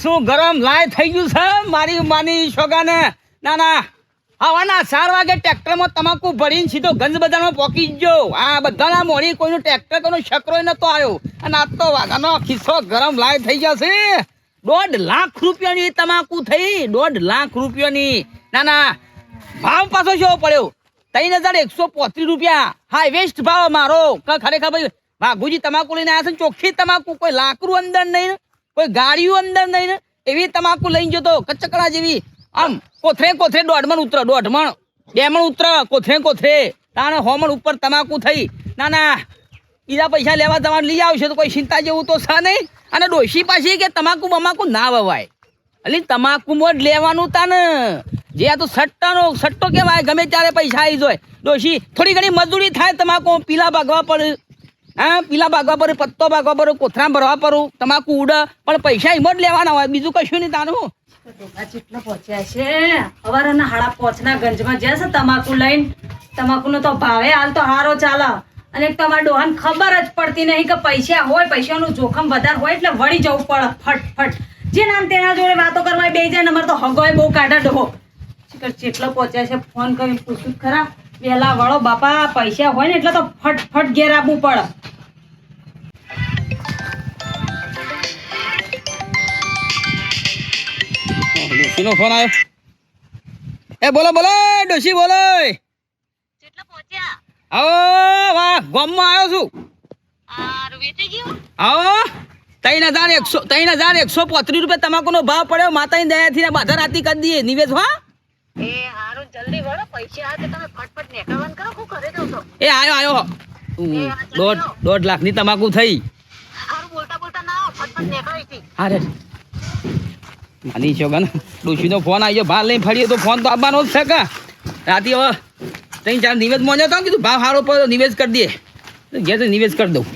ખીસું ગરમ લાય થઈ ગયું છે? મારી માની શોગાને. ના ના. હવાના ચાર વાગે ટ્રેક્ટરમાં તમાકુ ભરીને સીધો ગંજ બજારમાં પોકી જજો આ બધાના મોડી કોઈનું ટ્રેક્ટર, કોઈનો શકરો નતો આવ્યો. અને આ તો વાઘાનો ખિસ્સો ગરમ લાય થઈ જશે દોઢ લાખ રૂપિયાની તમાકુ થઈ. દોઢ લાખ રૂપિયાની. ના ના. ભાવ પાછો કેવો પડ્યો? ત્રણ હજાર એકસો પોત્રીસ રૂપિયા. હાઈવેસ્ટ ભાવ મારો ખરેખર ભાઈ ભાગુજી તમાકુ લઈને આવ્યા છે ચોખ્ખી તમાકુ. કોઈ લાકડું અંદર નહીં. કોઈ ગાડીઓ અંદર નહીં ને એવી તમાકુ લઈને જતો કચકડા જેવી. આમ કોથરે કોથરે દોઢમણ ઉતર, દોઢમણ, બેમણ ઉતર, કોથરે કોથરે. તાણે હોમણ ઉપર તમાકુ થઈ. ના ના બીજા પૈસા લેવા તમારે લઈ આવશે તો કોઈ ચિંતા જેવું તો છે નહીં. અને ડોશી પાછી કે તમાકુ બમાકુ ના વવાય. એટલે તમાકુમાં જ લેવાનું તાને. જે આ તો સટ્ટાનો, સટ્ટો કહેવાય, ગમે ત્યારે પૈસા આવી જાય. ડોશી, થોડી ઘણી મજૂરી થાય તમાકુ પીલા ભાગવા પડે. હા? પીલા ભાગવા પડે પત્તો ભાગવા પડું કોથરા ભરવા પડું તમાકુ ઉડ, પણ પૈસા એમાં જ લેવાના હોય, બીજું કશું નહીં ડોબા પહોંચ્યા છે. હવારના હાડા પોચના ગંજમાં જ્યાં છે તમાકુ લઈને. તમાકુનો તો ભાવે, હાલ તો હારો ચાલે. અને તમારા ડોહાને ખબર જ પડતી નહીં કે પૈસા હોય, પૈસાનું જોખમ વધારે હોય એટલે વળી જવું પડે, ફટફટ. ફટ જે તેના જોડે વાતો કરવા બે જાય ને અમારે તો હગોય બહુ કાઢા ડોહો. ચેટલો પહોંચ્યા છે, ફોન કરીને પૂછું ખરા. વહેલા વાળો બાપા પૈસા હોય ને એટલે તો ફટ ફટ ઘેર આપવું પડે. ડોશીનો ફોન આવ્યો એ બોલો બોલો ડોશી બોલો. આવો વાહ ગામમાં આવ્યો છું. આ વેચાઈ ગયું? આવો ત્રણ હજાર એકસો ત્રણ હજાર એકસો પોત્રીસ રૂપિયા તમાકુનો ભાવ પડ્યો. માતાની દયાથી ને બાધા રાતી કરી દઈએ. નિવેશ હા જલ્દી વળો પૈસા આ તમે ફટફટ નેકાવન કરો હું કરે દઉં છો એ આયો આયો. દોઢ દોઢ દોઢ લાખની તમાકુ થઈ. હારું બોલતા બોલતા ના આવો, ફટફટ નેકાવી હતી અરે માની છો ગન ડોશીનો ફોન આવી ગયો ભાર લઈને ફરીએ તો ફોન તો આવવાનો જ છે કે? રાતે હવે ત્રણ ચાર નિવેદ મોન્યો તો કીધું ભાવ સારો પડ્યો નિવેશ કરી દઈએ ઘેર તો નિવેશ કરી દઉં.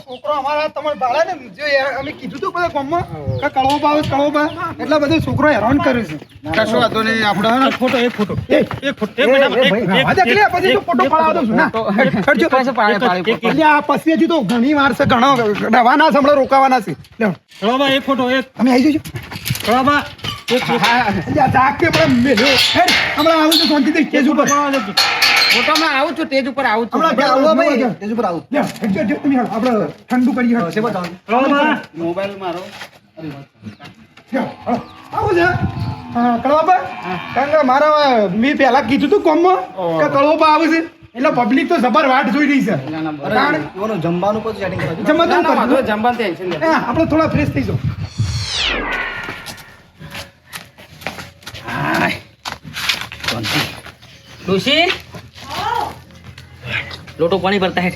પેલા છોકરો અમારા તમારે ભાડે ને જે અમે કીધું તું બધા ગામમાં કે કળવો ભાવ કળવો ભાવ. એટલા બધા છોકરો હેરાન કર્યું છે. કશો વાંધો નહીં આપણે ફોટો એક ફોટો. એક ફોટો એક મિનિટ ભાઈ, રાવા દે, એટલે પછી તો ફોટો પડાવી દઉં છું, ના. ખર્ચો, ખર્ચો. એટલે આ પછી હજી તો ઘણી વાર છે ઘણો ડવાના છે હમણાં રોકાવાના છે. લ્યો, કળાબા એક ફોટો એક અમે આવી એક હા, મેલ્યો. હમણાં આવું છું શાંતિથી સ્ટેજ ઉપર. ફોટોમાં આવું છું તેજ ઉપર આવું છું. ઘેર આવો, ભાઈ. લ્યો, જો તમે આપણે ઠંડુ કરીએ. હેડો. કળાબા મોબાઈલ મારો. આવું છે? હા કારણ કે મારા મેં પહેલા કીધું તું કોમમાં કે કળવાબા આવે છે. એટલે પબ્લિક તો જબર વાટ જોઈ રહી છે. જમવાનું સેટિંગ. જમવાનું ટેન્શન આપણે થોડા ફ્રેશ થઈ ડોશી લોટો પાણી ભરતા હે?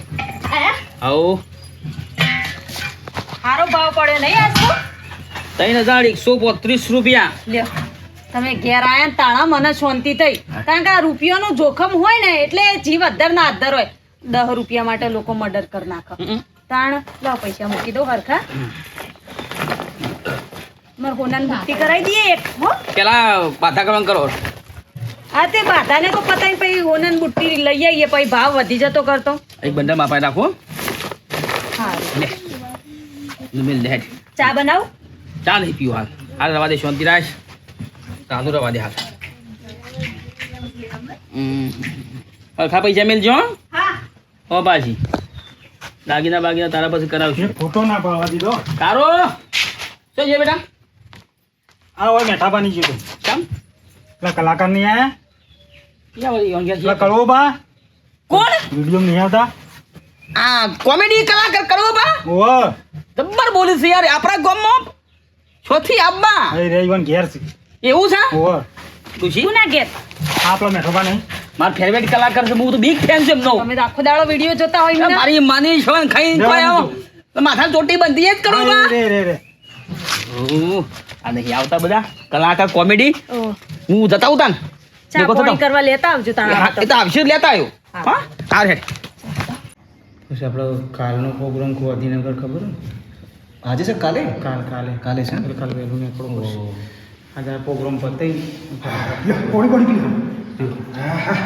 આવો. હારો ભાવ પડ્યો નહીં આજ તો? ત્રણ હજાર એકસો પોત્રીસ રૂપિયા. લ્યો તમે ઘેર આયા ને તાણા મને શાંતિ થઈ. કારણ કે આ રૂપિયાનું જોખમ હોય ને એટલે જીવ અધર ના અધર હોય દસ રૂપિયા માટે લોકો મર્ડર કરી નાખે. તાણ લાવ પૈસા મૂકી દો હરખા. મારે હોનાની બુટ્ટી કરાવી દઈએ એક હો? પેલા બાધા કરો. હા તે બાધાને તો પતાવી પછી હોનાની બુટ્ટી લઈ આવીએ પછી ભાવ વધી જતો કરતો. એક બંદર માપાઈ રાખો હા લે. મિલ દે હેડ ચા બનાવ? ચા નહીં પીવું હાલ. હાલ રવા દે શાંતિ રાખ. તાંદુ રવા દે હાલ. હમ. હરખા પૈસા મેલજો હો. હા. હો પાછી દાગીના બાગીના તારા પછી કરાવશું. એક ફોટો ના પાડવા દીધો. તારો? શું છે બેટા? આ હોય મેઠાબાની જીતો કેમ? પેલા કલાકાર નહીં આયા? પેલા છે? કોણ? વીડિયો નહીં આવતા? આ કોમેડી કલાકાર કરવો બા ઓહો. જબ્બર બોલી છે યાર આપણા ગામમાં છોથી આબ્બા એ રેવન ઘેર છે. એવું છે? ઓહો. ખુશી શું ના ઘેર? આ પેલો મેઠોબા નહીં. મારો ફેવરેટ કલાકાર છે હું તો બિગ ફેન છું એમનો. તમે આખો દાડો વીડિયો જોતા હોય ને મારી માની ખાઈ તો માથા ચોટી બંધી જ કરો બા. રે રે રે. આ નહીં આવતા બધા. કલાકાર કોમેડી. હું જતા આવતા ને ચા પાણી કરવા લેતા આવજો તાણા એ તો આવશે લેતા આવ્યો. હા. હા હેડ પછી આપણો કાલનો પ્રોગ્રામ ગાંધીનગર ખબર આજે છે કાલે? કાલ કાલે. કાલે છે કાલે વહેલું આજે આ પ્રોગ્રામ પતાવી કોણ કોણ પોણી કડવા.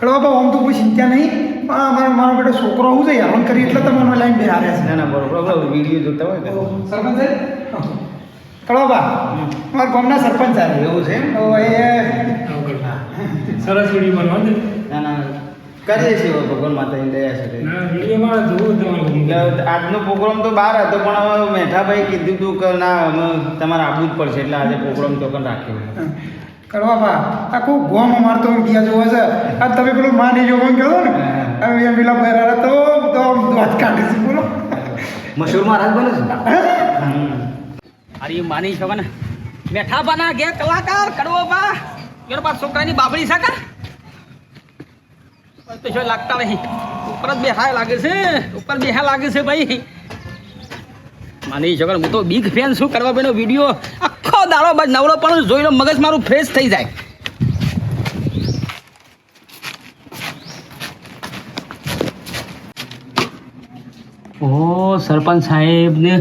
કળવાબા આમ તો કોઈ ચિંતા નહીં. મારો મારો બેટો છોકરો આવું છે હેરાન કરી એટલે તમે લાઈન બે હાર્યા છે. ના ના બરોબર વીડિયો જોતા હોય સરપંચ સાહેબ? કળોબા મારા ગામના સરપંચ સાહેબ. એવું છે ઓ એ સરસ વીડિયો બનવા ના ના. કરીએ છીએ ભગવાન માતાની દયા છે તે. જોવું આજનો પ્રોગ્રામ તો બહાર હતો પણ હવે મેઠાભાઈ કીધું હતું કે ના અમે તમારે આવવું જ પડશે એટલે આજે પ્રોગ્રામ તો પણ રાખ્યો કળવાબા આખું ગોમ અમાર તો ગયા જોવો છે. આ તમે પેલું માની જોગન કહો ને? હવે એમ પેલા બરાડા તો તો વાત કાઢે છે બોલો. મશહૂર મહારાજ બને છે. અરે માની છો ને. મેઠા બના ગે કલાકાર કડવો બા. એનો પાછ છોકરાની બાબડી સાકા તો શું લાગતા નહીં. ઉપર જ બેહાય લાગે છે. ઉપર બેહા લાગે છે ભાઈ. માની છો હું તો બિગ ફેન શું કરવા બેનો વીડિયો આખો દાડો બસ નવરો પણ જોઈને મગજ મારું ફ્રેશ થઈ જાય. ઓ, સરપંચ સાહેબ ને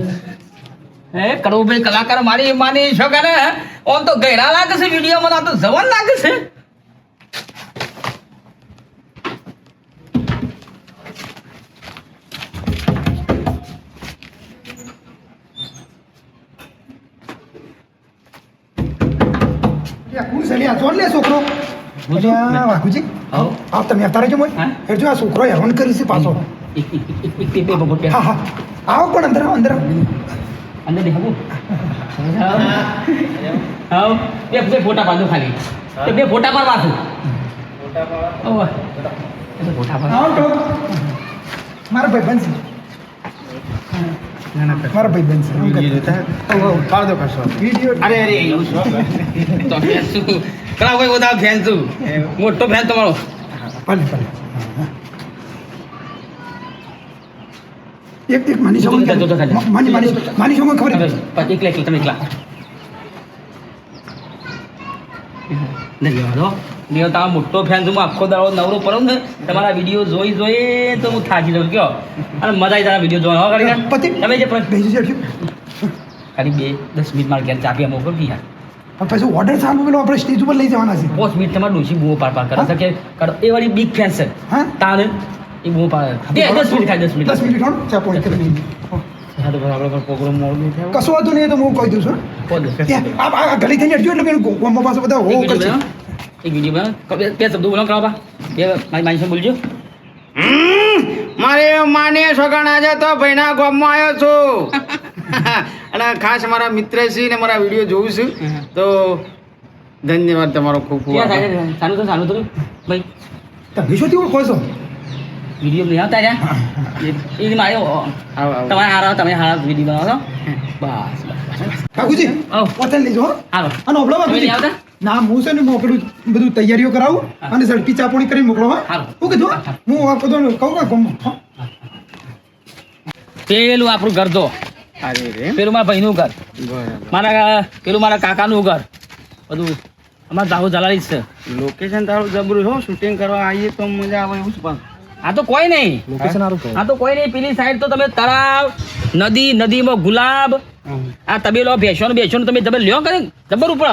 એ કડવુભાઈ કલાકાર મારી માની છો કે ઓમ તો ગહેરા લાગે છે વિડીયોમાં આ તો જવાન લાગે છે છોકરો. તમે અત્યારે જો? જો આ છોકરો હેરાન કરી છે પાછો આવો પણ અંદર અંદર. અંદર દેખાવું આવ. બે બે ફોટા પાડો ખાલી. તે બે ફોટા પર પાછું ફોટા પર આવો તો. મારા ભાઈ બનશે. મારા ભાઈ બનશે. એમ કરતા. વીડિયો અરે અરે એવું શું? તો ફેન છું ભાઈ બધા ફેન છું મોટો ફેન તમારો. ભલે ભલે એક એક માની શકો. માની માની માની શકો ખબર એકલા એકલા તમે એકલા ધન્યવાદ નહીં તમારો મોટો ફેન છું હું આખો દાડો નવરો પડો ને તમારા વીડિયો જોઈ જોઈ તો હું થાકી જાઉં કયો? અને મજા આવી તારા વીડિયો જોવા કરી તમે જે ખાલી બે દસ મિનિટ મારે ઘેર ચાપી અમો કરી યાર. પછી ઓર્ડર ચાલુ પેલો આપણે સ્ટેજ ઉપર લઈ જવાના છે. પાંચ મિનિટ તમારે ડોસી બહુ પાર પાર કરે. કે એ વાળી બિગ ફેન છે. હા? તાને એ પાર એ દસ મિનિટ ખાલી દસ મિનિટ. દસ મિનિટ હોણ ચા પોણી કરી હા તો આપણે પ્રોગ્રામ મોડું થયો કશું વાંધો નહીં તો હું કહી દઉં છું કહો આ ગલી થઈને અડજો એટલે પેલું ગોમમાં પાસે બધા હો એક કરશે. એક વીડિયો બનાવો. બે- બે શબ્દો બોલો કરાવો બે. મારી માની બોલજો. મારે માને સગણ આજે તો ભાઈના ગોમમાં આવ્યો છું. અને ખાસ મારા મિત્ર છે ને મારા વીડિયો જોઉં છું તો ધન્યવાદ તમારો ખૂબ ખૂબ થાય? સાનું તો સાનું તો ભાઈ. તમે શું થયું કહો છો? વીડિયો નહીં આવતા રહ્યા એ મારે. તમારે હારા તમે હારા વીડિયો બનાવો બસ બસ કાકુજી. પોતે લઈ હાલો અને ઓબળો નહીં આવતા ના હું છે ને મોકલું બધું તૈયારીઓ કરાવું અને ઝડપી ચાપોણી કરી મોકલો હા. હું કીધું હું આ બધું કહું કે ગમમાં પેલું આપણું ઘર તો અરે પેલું મારા ભાઈનું ઘર. મારા પેલું મારા કાકાનું ઘર. બધું અમારે દાહોદ જલાલી જ છે. લોકેશન તારું જબરું છો શૂટિંગ કરવા આવીએ તો મજા આવે એવું છે પણ. આ તો કોઈ નહીં. લોકેશન સારું કહો. આ તો કોઈ નહીં. પેલી સાઈડ તો તમે તળાવ નદી નદીમાં ગુલાબ. આ તબેલો ભેંસો ભેંસો તમે તમે લ્યો કરે જબર ઉપર.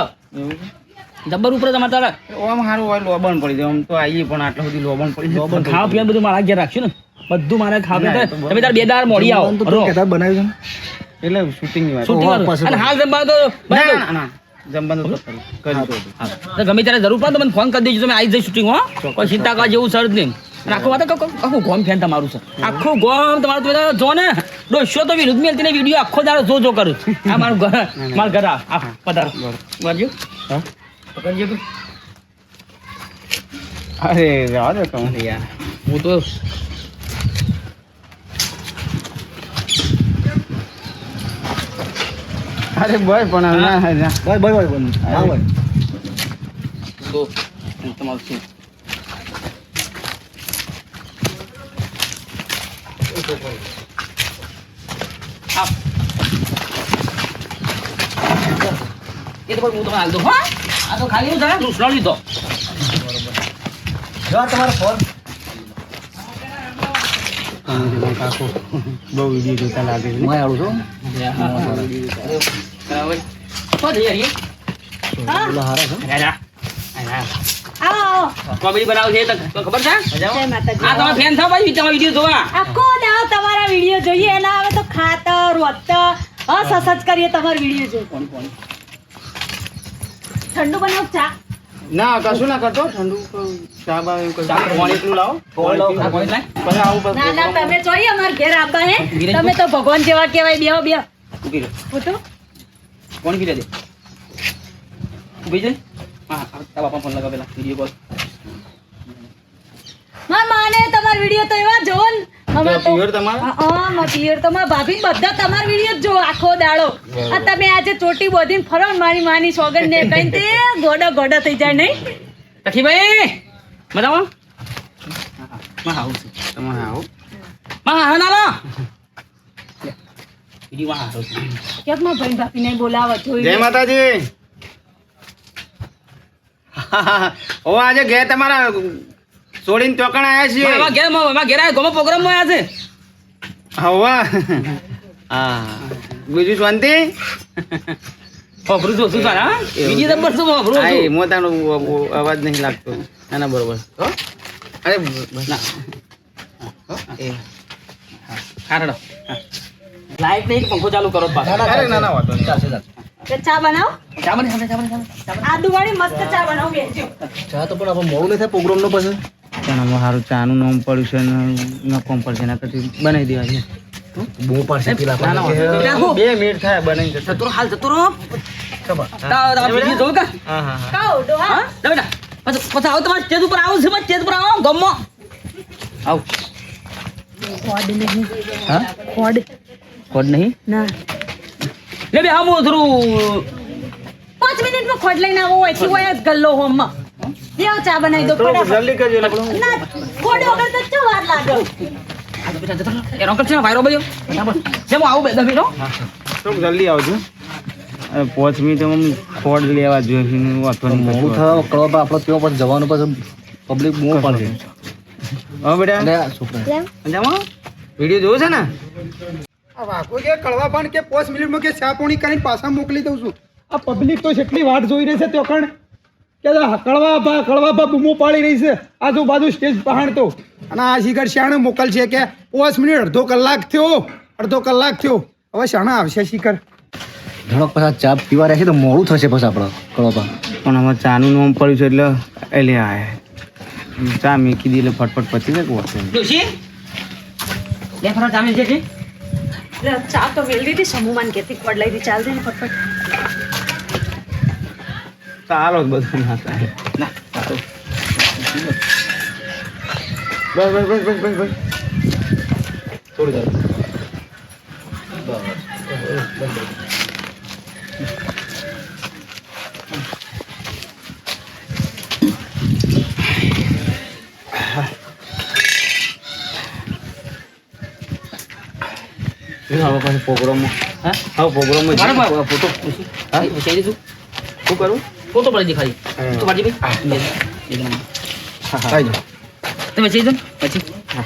જબર ઉપર તમારે તારા. ઓમ સારું હોય લોબણ પડી જાય. આમ તો આવીએ પણ આટલા સુધી લોબણ પડી જાય. ખાવા પીવાનું બધું મારા ઘેર રાખ્યું ને. બધું મારે ખાવા તમે તાર બે દાર મોડી આવો. બનાવ્યું એટલે શૂટિંગની વાત. શૂટિંગ અને હાલ જમવાનું તો જમવાનું તો કરી કરી દો. ગમે ત્યારે જરૂર પડે તો મને ફોન કરી દેજો. તમે આવી જઈ શૂટિંગ હો. કોઈ ચિંતા કરવા જેવું સર નહીં. આખું વાત આખું આખું ગોમ ફેન તમારું છે આખું ગોમ તમારું તમે જો ને ડોશો તો વિરુદ્ધ મેલતીને વીડિયો આખો દાડો જો જો કરું. આ મારું ઘર મારું ઘર આ પધારો. બાજુ હા? પકડજો. અરે જવા દો તમે યાર. હું તો અરે બસ પણ ના ના બાય બાય બાય હા બાય તો તમારું શું? એ તો પણ હું તમને હાલ દઉં, હા? આ તો ખાલી હું જરા દૂસરો લીધો તમારો ફોન કાકો બહુ વીડિયો જોતા લાગે છે. હું આવું છું? બરાબર. તો જઈએ હરીએ. રાજા. રાજા. આવો. કોમેડી બનાવ છે તો તો ખબર છે? આ તમે ફેન છો ભાઈ તમારા વીડિયો જોવા. આખો દાડો તમારા વીડિયો જોઈએ? એના હવે તો ખાતર વત્તર હા સસજ કરીએ તમારો વીડિયો જોઈએ કોણ કોણ? ઠંડુ બનાવ ચા. ના કશું ના કરતો. ઠંડુ ચા બા એવું કશું ચા પાણી એટલું લાવો? પછી આવું બધું? ના ના તમે જોઈએ અમાર ઘેર આબા હે. તમે તો ભગવાન જેવા કહેવાય બેહો બે ઊભી રહે. ફોટો કોણ પીરે દે ઊભી જઈ હા તારા બાપા ફોન લગાવેલા વીડિયો કોલ માર માને તમારો વીડિયો તો એવા જોવો ને ભાભી બધા તમારા વીડિયો જો આખો દાડો. આ તમે આજે ચોટી બોધીને ફરો મારી માની સોગન ને કઈ તે ગોડો ગોડો થઈ જાય નહીં. હા હા માં આવું છું. તમારે આવું. માં હા ના લા. વીડિયો માં છું કેમ ભાઈ ભાભીને બોલાવો જય માતાજી. ઓ આજે ઘેર તમારા છોડીને ચોકણ આયા છીએ. એમાં ઘેરમાં માં ઘેર આયા ગમો પ્રોગ્રામમાં આવ્યા છે. હવા હા. બીજું શાંતિ? વાપરું છું શું તારા હા? બીજી નંબર શું વાપરું આય છું મોતાનો અવાજ નહીં લાગતો. ના ના બરોબર. હો? અરે ના. એ. હા રડો લાઈટ નહીં પંખો ચાલુ કરો અરે ના ચા બનાવો? ચા બની ચા બની આદુ વાળી મસ્ત ચા બનાવો બેસજો ચા તો પણ આપણે મોડું નહીં થાય પ્રોગ્રામ નો પછી. ચાનામાં સારું ચાનું નામ પડ્યું છે ને નકોમ કોમ પડશે એના કરતી બનાવી દેવા છે. બહુ પડશે પેલા. બે મિનિટ થાય બનાવી જશે. જતો હાલ જતો રહો. તાવ તાવ બીજી કા? હા હા હા. હા? બેટા. પછી પછી આવો તમારે સ્ટેજ ઉપર આવું છે સ્ટેજ ઉપર આવો ગમો. આવ. કોડ નહીં. હા? કોડ. કોડ નહીં? ના. લે બે આમ થોડું પાંચ મિનિટમાં ખોડ લઈને આવો હોય હોય જ ગલ્લો હોમમાં. દેવ ચા બનાવી દો જલ્દી કરજો ના ખોડ વગર તો ચો વાર લાગે? આ બેટા જતો એ રોકડ છે વાયરો બજો બરાબર આવું બે દસ મિનિટ હો. જલ્દી આવજો. પાંચ મિનિટ ખોડ લેવા જોઈએ. મોડું થવા કળવા આપણો ત્યાં પણ જવાનું પછી પબ્લિક બહુ પડશે હવે બેટા. મજામાં? વીડિયો જોયો છે ને? આ વાઘો કે કળવા પણ કે પાંચ મિનિટમાં કે ચા પાણી કરીને પાછા મોકલી દઉં છું. આ પબ્લિક તો જેટલી વાટ જોઈ રહી છે તો કણ કે આ કળવા બા કળવા બા બૂમો પાડી રહી છે. આજુબાજુ સ્ટેજ પહાણ તો. અને આ શિખર શાણે મોકલશે કે પાંચ મિનિટ અડધો કલાક થયો અડધો કલાક થયો. હવે શાણા આવશે શિખર. ઘણો પછી ચા પીવા રહેશે તો મોડું થશે પછી આપણે કળવા પણ હવે ચાનું નામ પડ્યું છે એટલે એટલે આ ચા મેકી દી એટલે ફટફટ પતી જાય કોણ ડોશી લે ફરો ચામી છે છે ચા તો મેળવી હતી સમૂહમાં કેતી ખોડ લઈ હતી ચાલ દે ને ફટફટ. ચાલો જ બધું ના થાય. બસ બસ બસ બસ બસ થોડું હવે પાછું પ્રોગ્રામમાં? હા? હવે પ્રોગ્રામમાં મારે ફોટો પૂછી હા? પૂછી દઈશું શું કરું? ફોટો પડી હા. તો પાડી જણા. હા. હા આવી તમે જઈ પછી. હા.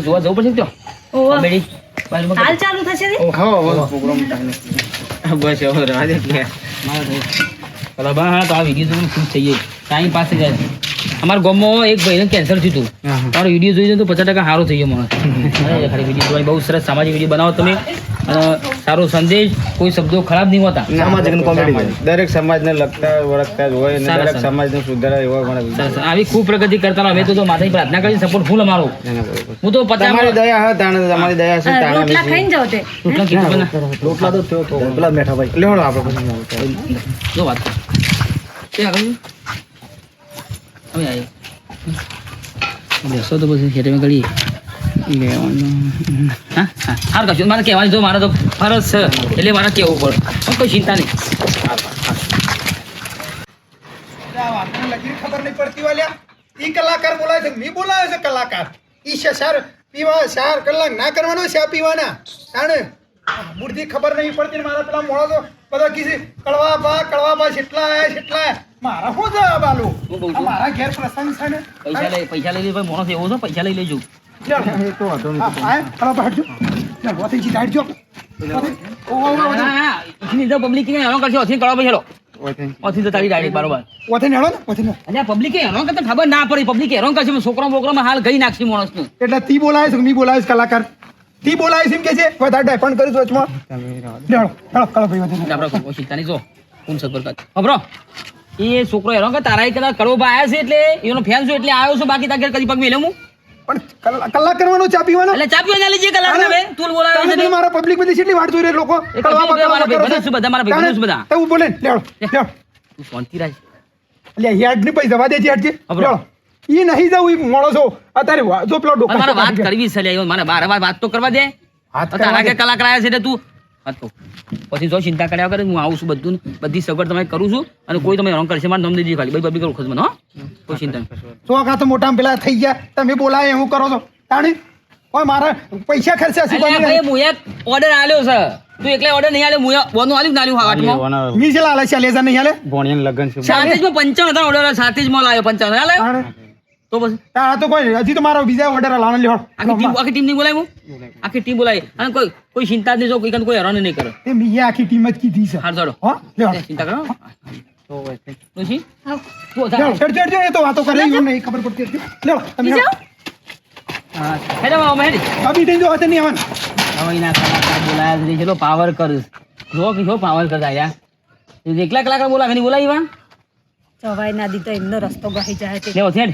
જોવા જવું પડશે હાલ ચાલુ થશે બસ હવે રહેવા કે. જવું. બા હા તો આવી જોઈને ખુશ થઈ ગઈ ટાઈમ પાસે જાય અમારા ગામમાં એક ભાઈને કેન્સર થયું હતું હા. વીડિયો જોઈ તો પચાસ ટકા સારો થઈ ગયો મને ખાલી વીડિયો જોવાની બહુ સરસ સામાજિક વીડિયો બનાવો તમે. અને સારો સંદેશ કોઈ શબ્દો ખરાબ નહીં હોતા. સામાજિક દરેક સમાજને લગતા વળગતા જ હોય અને દરેક સમાજને સુધારા એવા મને આવી ખૂબ પ્રગતિ કરતા. અમે તો માતાની પ્રાર્થના કરી સપોર્ટ ફૂલ અમારો. હું તો પચાસ તમારી દયા હા તાણે તમારી દયા છે તાણે રોટલા ખાઈને જાવ તે. રોટલા કીધું રોટલા તો થયો તો. પેલા મેઠા ભાઈ. લેવડો આપણે જો વાત. તે આગળ. હવે આવી બેસો તો પછી ખેતરમાં કરીએ પડે. કોઈ ચિંતા નહીં. ખબર નહીં પડતી વાલ્યા ઈ કલાકાર બોલાવે છે, મી બોલાવે છે કલાકાર. ઈ છે પીવા, ચાર કલાક ના કરવાનો છે પીવાના. મૂર્તિ ખબર નહીં પડતી મારા પેલા મોડો તો બધા કીધે કળવા બા કળવા બા જેટલા આયા. મારા શું જવાબ આલો? હું કહું છું. મારા ઘેર પ્રસંગ છે ને? પૈસા લઈ પૈસા લઈ લે ભાઈ મોણસ એવો છો પૈસા લઈ લેજો. ચાલ. વોથી. પબ્લિક ને હેરાન કરશે ઓથી કરો ઓથી તો તારી ડાયરેક્ટ બરોબર. ને. અને પબ્લિક હેરાન કરતા ખબર ના પડી. પબ્લિક હેરાન કરશે છોકરો બોકરામાં હાલ ગઈ નાખશે માણસનું. એટલે તી બોલાય છે કે મી બોલાય કલાકાર? તી બોલાય છે એમ કે છે? વધારે ડાયપણ છે વચમાં? કરો ભાઈ આપણે ચિંતા નહીં જો. કોણ સગવડ કર. ખબરો એ છોકરો એનો કે તારા કદાચ કડવો આયા છે એટલે? એનો ફેન છું એટલે આવ્યો છું બાકી તારે કદી પગ મેલે હું? પણ કલાક કરવાનો ચા પીવાનો? એટલે ચા પીવા ના કલાક ના તું બોલાવે છે મારા પબ્લિક બધી કેટલી વાટ જોઈ રહી લોકો? એ કળવા મારા ભાઈ બધા, મારા છે. બધા. તું બોલે લેવડો લેવડો. તું શાંતિ રાખ. એટલે હેડ ને પૈસા વાદે છે હેડ છે. એ લેવડો. ઈ નહીં જાવ ઈ મોળો છો. અત્યારે જો પેલો ડોકા મારે વાત કરવી છે લે મારે બાર વાર વાત તો કરવા દે. હા તારા કે કલાક કલાકાર આવ્યા છે એટલે તું કહું. પછી જો ચિંતા કર્યા વગર હું આવું છું બધું બધી સગવડ તમે કરું છું અને કોઈ તમે હેરાન કરશે મારે નામ ખાલી. ભાઈ બબી કરું મને હો. કોઈ ચિંતા સો કાં તો મોટા પેલા થઈ ગયા તમે બોલાય એવું કરો છો. તાણી? કોઈ મારા પૈસા ખર્ચા છે ભાઈ હું એક ઓર્ડર આલ્યો છે. તું એકલે ઓર્ડર નહીં આલે હું બોનું આલ્યું નાલ્યું ના આલ્યું હાવાટમાં મી? છે લાલે ચાલે છે નહીં આલે? ભોણિયાનું લગન છે સાથે જ મેં પંચાવન હજાર ઓર્ડર સાથે જ મોલ આવ્યો પંચાવન હાલે તાણે. તો બસ તારા તો કોઈ હજી તો મારો બીજા ઓર્ડર લાવવાનો લ્યો આખી ટીમ આખી ટીમ નહીં બોલાય હું? આખી ટીમ બોલાય અને કોઈ કોઈ ચિંતા નહીં જો કોઈ કોઈ હેરાન નહીં કરે. તે મી આખી ટીમ જ કીધી છે. હાર જોડો હો લે ચિંતા કરો. તો આવ. તું લ્યો વધારે. ચડ ચડ એ તો વાતો કરે એવું નહીં ખબર પડતી હતી. લે તમે? હા, હેડો મામા, હેડી. અભી થઈ જો હતે નહીં આવન હવે ના કલાકાર બોલાયા છે, ચલો પાવર કર જો કે જો પાવર કરતા યાર એ એકલા કલાકાર બોલા કે બોલાવી વા. ચવાઈ ના દીધો એમનો રસ્તો ગહી જાય છે લેવો છે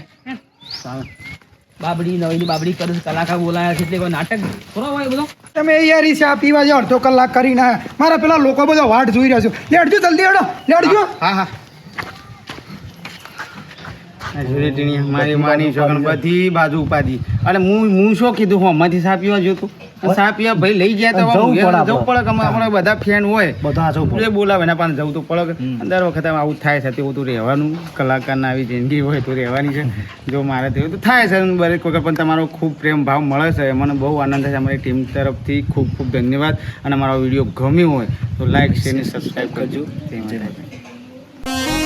બાબડી નવીની બાબડી કરીશ કલાકાર બોલાયા છે એટલે કોઈ નાટક થોડો હોય બધો? તમે યાર ચા પીવા જાઓ અડધો કલાક કરીને. મારા પેલા લોકો બધા વાટ જોઈ રહ્યા છે. લેડજો જલ્દી હેડો લેડજો. હા હા આ જોડે ટીણી મારી માની છોકરાને બધી બાજુ ઉપાધી અને હું હું શું કીધું હું અમારી સા પીવા જોતું સા ભાઈ લઈ ગયા તો જવું પડે કે અમારે આપણે. બધા ફેન હોય. બધા જવું. એ બોલાવે ને પણ જવું તો પડે દર વખત આવું થાય છે તેવું તો રહેવાનું. કલાકારના આવી જિંદગી હોય તો રહેવાની છે. જો મારે તેવું તો થાય છે દરેક વખત પણ તમારો ખૂબ પ્રેમ ભાવ મળે છે. મને બહુ આનંદ થાય છે. અમારી ટીમ તરફથી ખૂબ ખૂબ ધન્યવાદ. અને મારો વીડિયો ગમ્યો હોય તો લાઈક શેર અને સબસ્ક્રાઈબ કરજો. જય માતાજી.